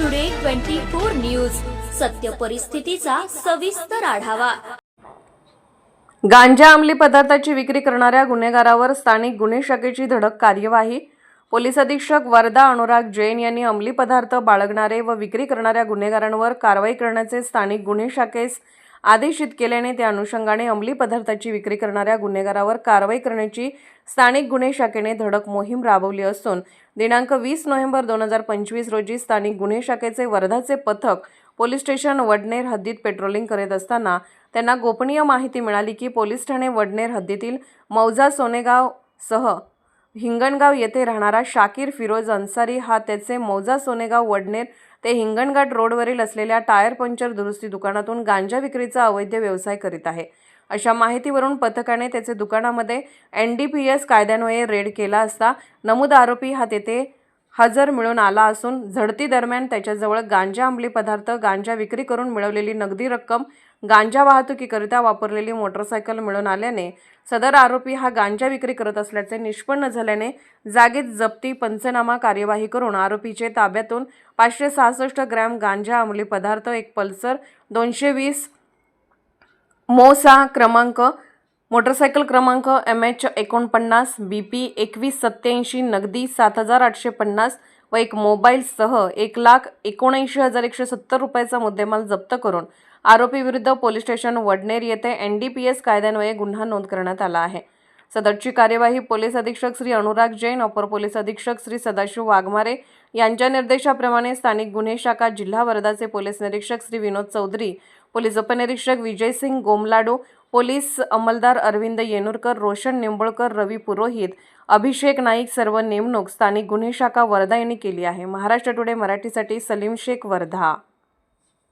Today twenty four news सत्य परिस्थितीचा सविस्तर आढावा. गांजा अंमली पदार्थाची विक्री करणाऱ्या गुन्हेगारावर स्थानिक गुन्हे शाखेची धडक कार्यवाही. पोलीस अधीक्षक वर्धा अनुराग जैन यांनी अंमली पदार्थ बाळगणारे व विक्री करणाऱ्या गुन्हेगारांवर कारवाई करण्याचे स्थानिक गुन्हे शाखेस आदेशित केल्याने त्या अनुषंगाने अंमली पदार्थाची विक्री करणाऱ्या गुन्हेगारावर कारवाई करण्याची स्थानिक गुन्हे शाखेने धडक मोहीम राबवली असून दिनांक वीस नोव्हेंबर दोन हजार पंचवीस रोजी स्थानिक गुन्हे शाखेचे वर्धाचे पथक पोलीस स्टेशन वडनेर हद्दीत पेट्रोलिंग करीत असताना त्यांना गोपनीय माहिती मिळाली की पोलीस ठाणे वडनेर हद्दीतील मौजा सोनेगाव सह हिंगणगाव येथे राहणारा शाकीर फिरोज अन्सारी हा त्याचे मौजा सोनेगाव वडनेर ते हिंगणघाट रोडवरील असलेल्या टायर पंक्चर दुरुस्ती दुकानातून गांजा विक्रीचा अवैध व्यवसाय करीत आहे. अशा माहितीवरून पथकाने त्याचे दुकानामध्ये एन डी पी एस कायद्यान्वये रेड केला असता नमूद आरोपी हा तेथे हजर मिळून आला असून झडती दरम्यान त्याच्याजवळ गांजा अंमली पदार्थ गांजा विक्री करून मिळवलेली नगदी रक्कम गांजा वाहतुकीकरिता वापरलेली मोटरसायकल मिळून आल्याने सदर आरोपी हा गांजा विक्री करत असल्याचे निष्पन्न झाल्याने जागीच जप्ती पंचनामा कार्यवाही करून आरोपीचे ताब्यातून पाचशे सहासष्ट ग्रॅम गांजा अंमली पदार्थ एक पल्सर दोनशे वीस मोसा क्रमांक मोटरसायकल क्रमांक एम एच एकोणपन्नास बी पी एकवीस सत्याऐंशी नगदी सात हजार आठशे पन्नास व एक मोबाईलसह एक लाख एकोणऐंशी हजार एकशे सत्तर रुपयाचा मुद्देमाल जप्त करून आरोपी विरुद्ध पोलीस स्टेशन वडनेर येथे एन डी पी एस कायद्यान्वये गुन्हा नोंद करण्यात आला आहे. सदरची कार्यवाही पोलीस अधीक्षक श्री अनुराग जैन अपर पोलीस अधीक्षक श्री सदाशिव वाघमारे यांच्या निर्देशाप्रमाणे स्थानिक गुन्हे शाखा जिल्हा वर्धाचे पोलीस निरीक्षक श्री विनोद चौधरी पोलीस उपनिरीक्षक विजयसिंग गोमलाडो पोलीस अंमलदार अरविंद येनुरकर रोशन निंबळकर रवी पुरोहित अभिषेक नाईक सर्व नेमणूक स्थानिक गुन्हे शाखा वर्धा यांनी केली आहे. महाराष्ट्र टुडे मराठीसाठी सलीम शेख वर्धा.